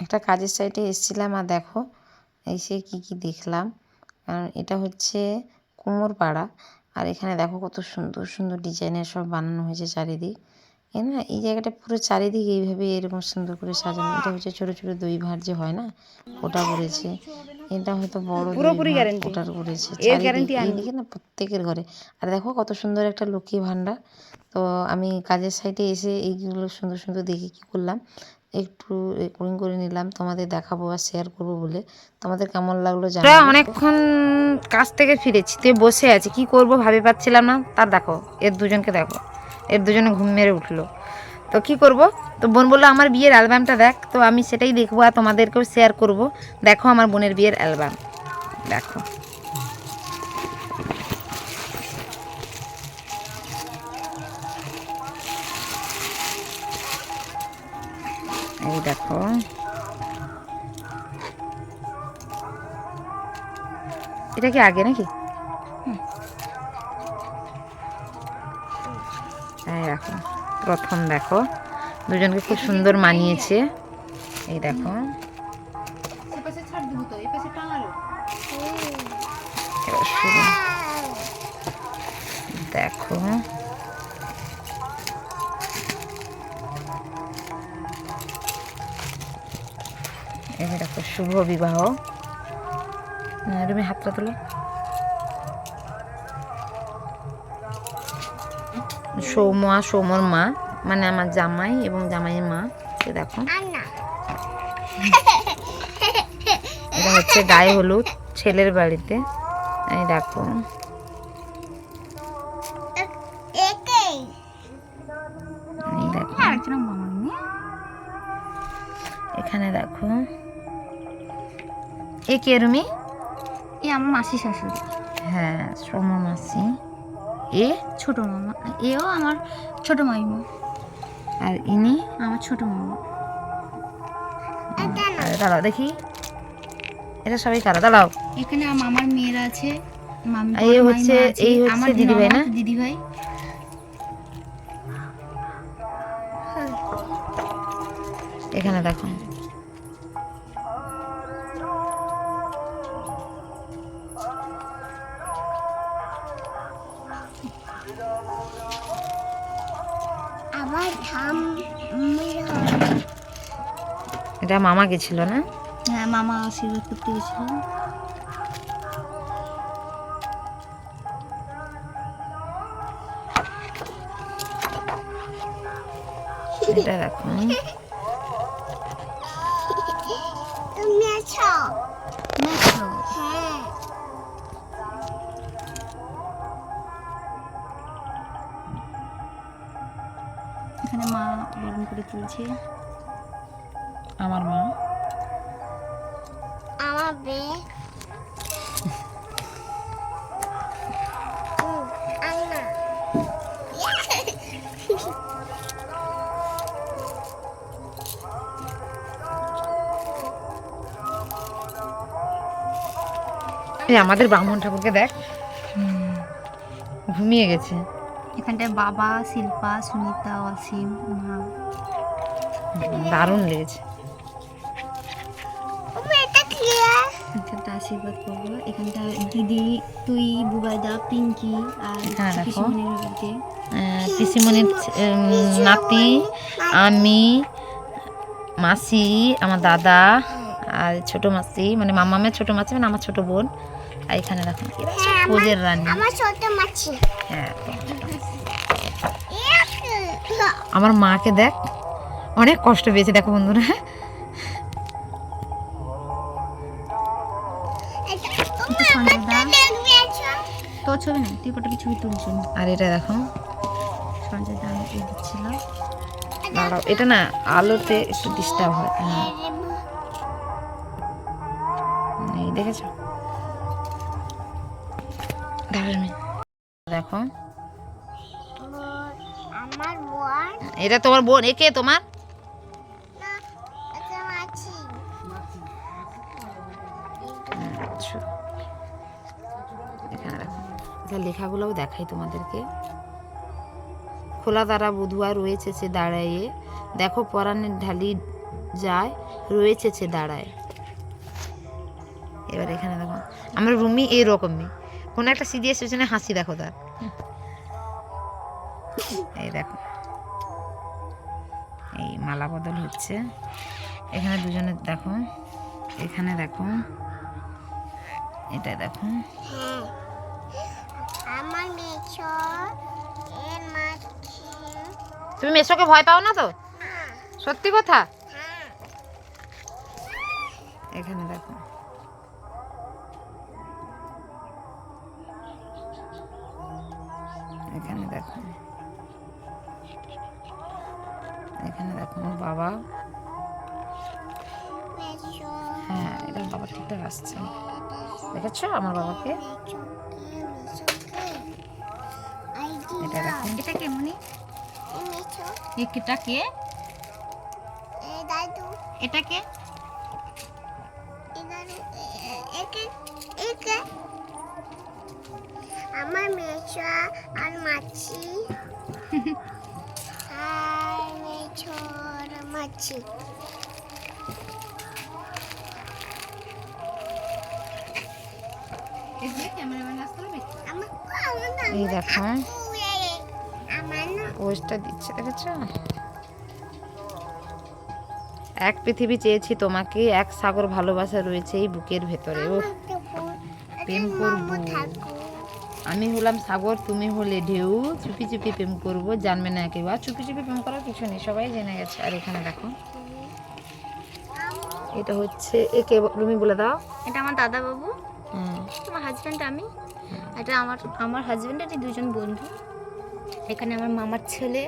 একটা কাজের সাইটে এসেছিলাম আর দেখো এসে কি কি দেখলাম। কারণ এটা হচ্ছে কুমোরপাড়া। আর এখানে দেখো কত সুন্দর সুন্দর ডিজাইনের সব বানানো হয়েছে চারিদিক। এ না এই জায়গাটা পুরো চারিদিক এইভাবে এরকম সুন্দর করে সাজানো। এটা হচ্ছে ছোট ছোট দই ভাত যে হয় না ওটা করেছে। এটা হয়তো বড় পুরোপুরি ওটার করেছে। এইদিকে না প্রত্যেকের ঘরে। আর দেখো কত সুন্দর একটা লক্ষ্মী ভাণ্ডার। তো আমি কাজের সাইটে এসে এইগুলো সুন্দর সুন্দর দেখে কি করলাম? একটু রেকর্ডিং করে নিলাম, তোমাদের দেখাবো আর শেয়ার করব বলে। তোমাদের কেমন লাগল জানো অনেকক্ষণ কাজ থেকে ফিরেছি, তুই বসে আছি কি করব ভাবি পাচ্ছিলাম না, তার দেখো, এর দুজনকে দেখো, এর দুজনে ঘুম মেরে উঠল। তো কি করব? তো বোন বলল, আমার বিয়ের অ্যালবামটা দেখ। তো আমি সেটাই দেখব আর তোমাদেরকেও শেয়ার করব। দেখো আমার বোনের বিয়ের অ্যালবাম দেখো। এই দেখো। এটা কি আগে নাকি? এই দেখো প্রথম দেখো। দুজনকে খুব সুন্দর মানিয়েছে। এই দেখো। দেখো। যে দেখো শুভ বিবাহ। তুমি হাতটা তোলো। সৌম সৌমর মা মানে আমার জামাই এবং জামাইয়ের মা এই দেখো। এটা হচ্ছে গায়ে হলুদ ছেলের বাড়িতে। এই দেখো। এখানে দেখো। এ কে রুমি? এ আমার মাসি শাশুড়ি। হ্যাঁ সৌম মাসি। এ? ছোট মামা। এও আমার ছোট মাইমা। আর ইনি? আমার ছোট মামা। দাঁড়াও দেখি। এটা সবাই কারা? দাঁড়াও। এখানে আমার মামার মেয়েরা আছে এই হচ্ছে এই হচ্ছে দিদিভাই না? দিদি ভাই এখানে দেখো। এটা মামা গেছিল না? হ্যাঁ মামা আশীর্বাদ করতে গেছিল। এটা দেখো। এখানে মা বরণ করে তুলছে। আমার মা? আমার বে আন্না এই আমাদের ব্রাহ্মণ ঠাকুরকে দেখ। ঘুমিয়ে গেছে। এখানটায় বাবা শিল্পা সুনিতা অসীম মা। দারুণ লেগেছে। এখানটা আশীর্বাদ করব। এখানটা দিদি তুই বুবাইদা পিঙ্কি আর পিসিমণির আহ, পিসিমণির নাতি আমি মাসি আমার দাদা আর ছোট মাসি মানে মামামের ছোট মাসি মানে আমার ছোট বোন। আর এখানে দেখো এরা সব কোজের রানী আমার ছোট মাছি। হ্যাঁ আমার মাকে দেখ অনেক কষ্ট পেয়েছে দেখো বন্ধুরা। তোর ছবি না তুই কটা ছবি তুলছো আর এটা দেখো সঞ্জয় দা আমাকে দিচ্ছিল দাঁড়াও এটা না আলোতে একটু ডিস্টার্ব হয়। হ্যাঁ। এই দেখেছ। দেখো। আমার এটা তোমার বোন। একে তোমার? আচ্ছা। লেখাগুলোও দেখাই তোমাদেরকে। খোলা দ্বারা বধুয়া রয়েছে সে দাঁড়াইয়ে দেখো পরাণের ঢালি যায় রয়েছে সে দাঁড়ায়। এবার এখানে দেখো। আমার রুমি এইরকমই কোনো একটা সিরিয়াস পেছনে হাসি দেখো তার। এই দেখো। এই মালা বদল হচ্ছে। এখানে দুজনে দেখো। এখানে দেখো। এটা দেখো। হ্যাঁ তুমি মেসোকে ভয় পাও না তো? হ্যাঁ। সত্যি কথা? হ্যাঁ। এখানে দেখো। এখানে দেখো। এখানে দেখো আমার বাবা। হ্যাঁ এটা বাবা ঠিকঠাক আসছে। দেখেছ আমার বাবাকে? এটা দেখো। এটা কেমনি এটা কে? এটা কে? একে একে। আমার মেছো আর মাছি আর মেছো আর মাছি এই দেখো। পোস্টটা দিচ্ছে দেখেছ? এক পৃথিবী চেয়েছি তোমাকে এক সাগর ভালোবাসা রয়েছে এই বুকের ভেতরে ও। প্রেম করব। আমি হলাম সাগর তুমি হলে ঢেউ। চুপি চুপি প্রেম করব জানবে না কেউ আর চুপি চুপি প্রেম করার কিছু নেই সবাই জেনে গেছে। আর এখানে দেখো। এটা হচ্ছে একে তুমি বলে দাও। এটা আমার দাদা বাবু আমার হাজব্যান্ড আমি। এটা আমার আমার হাজব্যান্ড এটা দুজন বন্ধু। এখানে আমার মামার ছেলে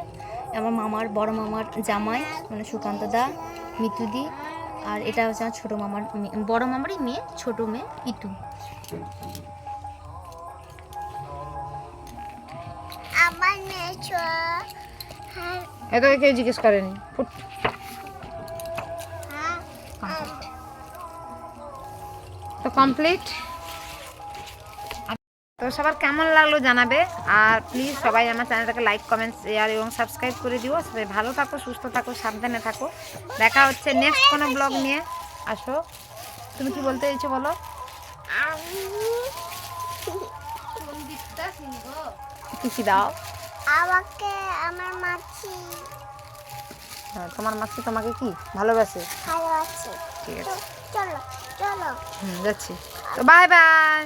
আমার মামার বড় মামার জামাই মানে সুকান্ত দা মিতুদি আর এটা হচ্ছে আমার ছোটো মামার মেয়ে- বড় মামারই মেয়ে ছোটো মেয়ে ইতু। হ্যাঁ। কেউ জিজ্ঞেস করেনি। হ্যাঁ তো কমপ্লিট তো সবার কেমন লাগল জানাবে? আর প্লিজ সবাই আমার চ্যানেলটাকে লাইক কমেন্ট শেয়ার এবং সাবস্ক্রাইব করে দিও। সবাই ভালো থাকো সুস্থ থাকো সাবধানে থাকো। দেখা হচ্ছে নেক্সট কোনো ব্লগ নিয়ে। আসো। তুমি কি বলতে চাইছো বলো? আমি কিছু দাও। আমাকে আমার মাছি। হ্যাঁ, তোমার মাছি তোমাকে কি? ভালোবাসে? ভালোবাসে। ঠিক আছে। চলো চলো হুম যাচ্ছি। তো বাই বাই